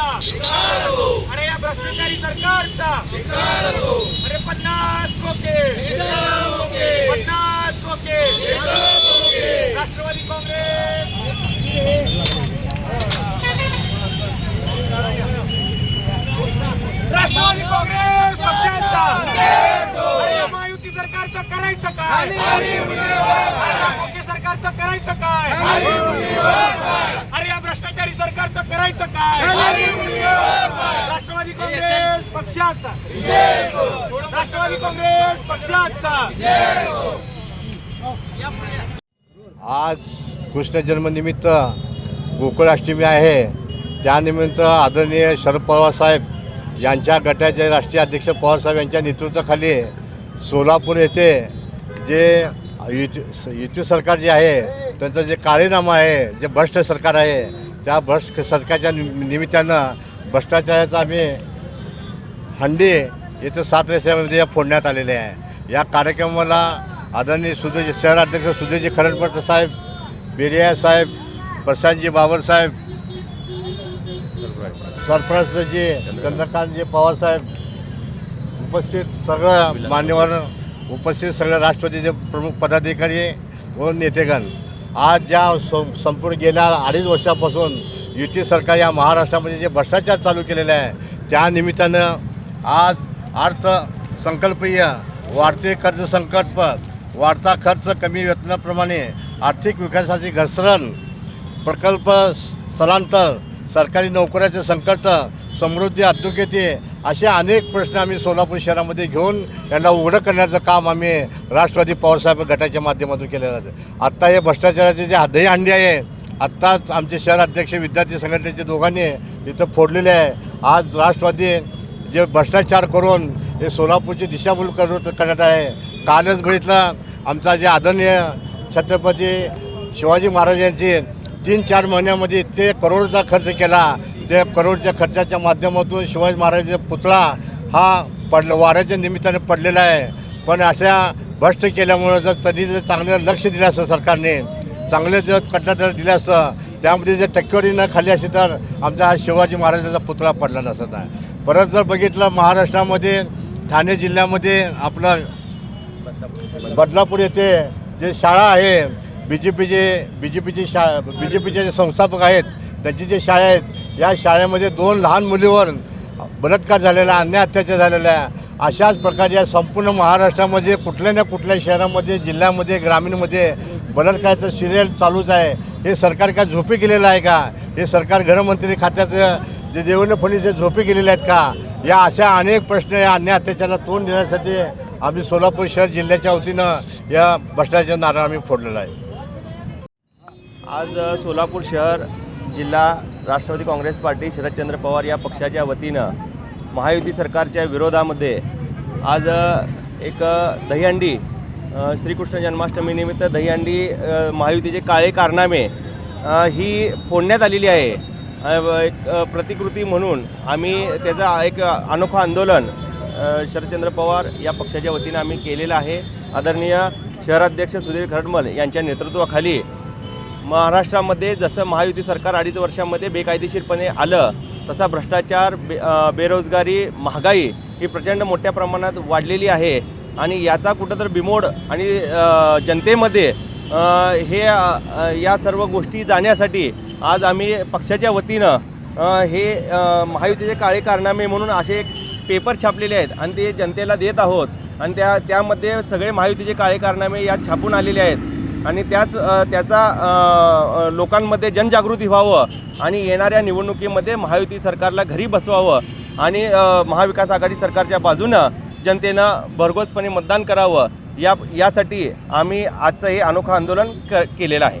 सरकारचा अरे या भ्रष्टाचारी सरकारचा. अरे पन्नास खोके पन्नास खोके राष्ट्रवादी काँग्रेस. राष्ट्रवादी काँग्रेस पक्षाचा. अरे या महायुती सरकारचा करायचं काय अरे या खोके सरकारचं करायचं काय अरे या भ्रष्टाचारी सरकारचं करायचं काय राष्ट्रवादी काँग्रेस पक्षाचा. राष्ट्रवादी काँग्रेस पक्षाचा. आज कृष्ण जन्मनिमित्त गोकुळाष्टमी आहे. त्यानिमित्त आदरणीय शरद पवार साहेब यांच्या गटाचे राष्ट्रीय अध्यक्ष पवारसाहेब यांच्या नेतृत्वाखाली सोलापूर येथे जे युती युती सरकार जे आहे त्यांचं जे काळेनामा आहे जे भ्रष्ट सरकार आहे त्या भ्रष्ट सरकारच्या निमित्तानं भ्रष्टाचाराचा आम्ही हंडी येथे सात रस्त्यामध्ये फोडण्यात आलेले आहे. या कार्यक्रमाला आदरणीय सुधीर शहर अध्यक्ष खरणपट साहेब बेरिया साहेब प्रशांतजी बाबर साहेब सरपंचजी चंद्रकांतजी पवार साहेब उपस्थित सगळं मान्यवर उपस्थित सगळे राष्ट्रवादीचे प्रमुख पदाधिकारी व नेतेगण. आज ज्या सं संपूर्ण गेल्या अडीच वर्षापासून युती सरकार या महाराष्ट्रामध्ये जे भ्रष्टाचार चालू केलेले आहे त्या निमित्तानं आज अर्थसंकल्पीय वाढते कर्ज संकट वाढता खर्च कमी वेतनाप्रमाणे आर्थिक विकासाची घसरण प्रकल्प स्थलांतर सरकारी नोकऱ्याचे संकट समृद्धी अधोगती असे अनेक प्रश्न आम्ही सोलापूर शहरामध्ये घेऊन यांना उघडं करण्याचं काम आम्ही राष्ट्रवादी पवारसाहेब गटाच्या माध्यमातून केलेलं आहे. आत्ता हे भ्रष्टाचाराचे जे दहीहंडी आहे आत्ताच आमचे शहर अध्यक्ष विद्यार्थी संघटनेचे दोघांनी इथं फोडलेले आहे. आज राष्ट्रवादी जे भ्रष्टाचार करून हे सोलापूरची दिशाभूल करत करण्यात आहे. कालच बघितलं आमचा जे आदरणीय छत्रपती शिवाजी महाराज यांची तीन चार महिन्यामध्ये इतके करोडचा खर्च केला ते करोडच्या खर्चाच्या माध्यमातून शिवाजी महाराजांचा पुतळा हा पड वाऱ्याच्या निमित्ताने पडलेला आहे. पण अशा भ्रष्ट केल्यामुळं जर त्यांनी जर चांगलं लक्ष दिलं असतं सरकारने चांगले जर कट्टादर दिलं असतं त्यामध्ये जर टक्केवारी न खाली असती तर आमचा हा शिवाजी महाराजांचा पुतळा पडला नसत आहे. परत जर बघितलं महाराष्ट्रामध्ये ठाणे जिल्ह्यामध्ये आपलं बदलापूर येथे जे शाळा आहे बी जे पीचे बी जे पीची शा बी जे पीचे जे संस्थापक आहेत त्यांची जे शाळा आहेत या शाळेमध्ये दोन लहान मुलीवर बलात्कार झालेला आहे, अन्याय अत्याचार झालेला आहे. अशाच प्रकारे या संपूर्ण महाराष्ट्रामध्ये कुठल्या ना कुठल्या शहरामध्ये जिल्ह्यामध्ये ग्रामीणमध्ये बलात्काराचं सिरियल चालूच आहे. हे सरकार काय झोपी केलेलं आहे का? हे सरकार गृहमंत्री खात्याचं जे देवेंद्र फडणवीस झोपी केलेले आहेत का? या अशा अनेक प्रश्न या अन्याय अत्याचाराला तोंड देण्यासाठी आम्ही सोलापूर शहर जिल्ह्याच्या वतीनं या भ्रष्टाचार नारळ आम्ही फोडलेला आहे. आज सोलापूर शहर जिल्हा राष्ट्रवादी काँग्रेस पार्टी शरदचंद्र पवार या पक्षाच्या वतीनं महायुती सरकारच्या विरोधामध्ये आज एक दहीहंडी श्रीकृष्ण जन्माष्टमीनिमित्त दहीहंडी महायुतीचे काळे कारनामे ही फोडण्यात आलेली आहे. एक प्रतिकृती म्हणून आम्ही त्याचं एक अनोखं आंदोलन शरदचंद्र पवार या पक्षाच्या वतीनं आम्ही केलेलं आहे. आदरणीय शहराध्यक्ष सुधीर खरडमल यांच्या नेतृत्वाखाली महाराष्ट्रामध्ये जसं महायुती सरकार अडीच वर्षामध्ये बेकायदेशीरपणे आलं तसा भ्रष्टाचार बे बेरोजगारी महागाई ही प्रचंड मोठ्या प्रमाणात वाढलेली आहे. आणि याचा कुठंतरी बिमोड आणि जनतेमध्ये हे या सर्व गोष्टी जाण्यासाठी आज आम्ही पक्षाच्या वतीनं हे महायुतीचे काळे कारनामे म्हणून असे एक पेपर छापलेले आहेत आणि ते जनतेला देत आहोत. आणि त्या त्यामध्ये सगळे महायुतीचे काळे कारनामे यात छापून आलेले आहेत. आणि त्याच त्याचा लोकांमध्ये जनजागृती व्हावं आणि येणाऱ्या निवडणुकीमध्ये महायुती सरकारला घरी बसवावं आणि महाविकास आघाडी सरकारच्या बाजूनं जनतेनं भरघोसपणे मतदान करावं. या यासाठी आम्ही आजचं हे अनोखं आंदोलन क केलेलं आहे.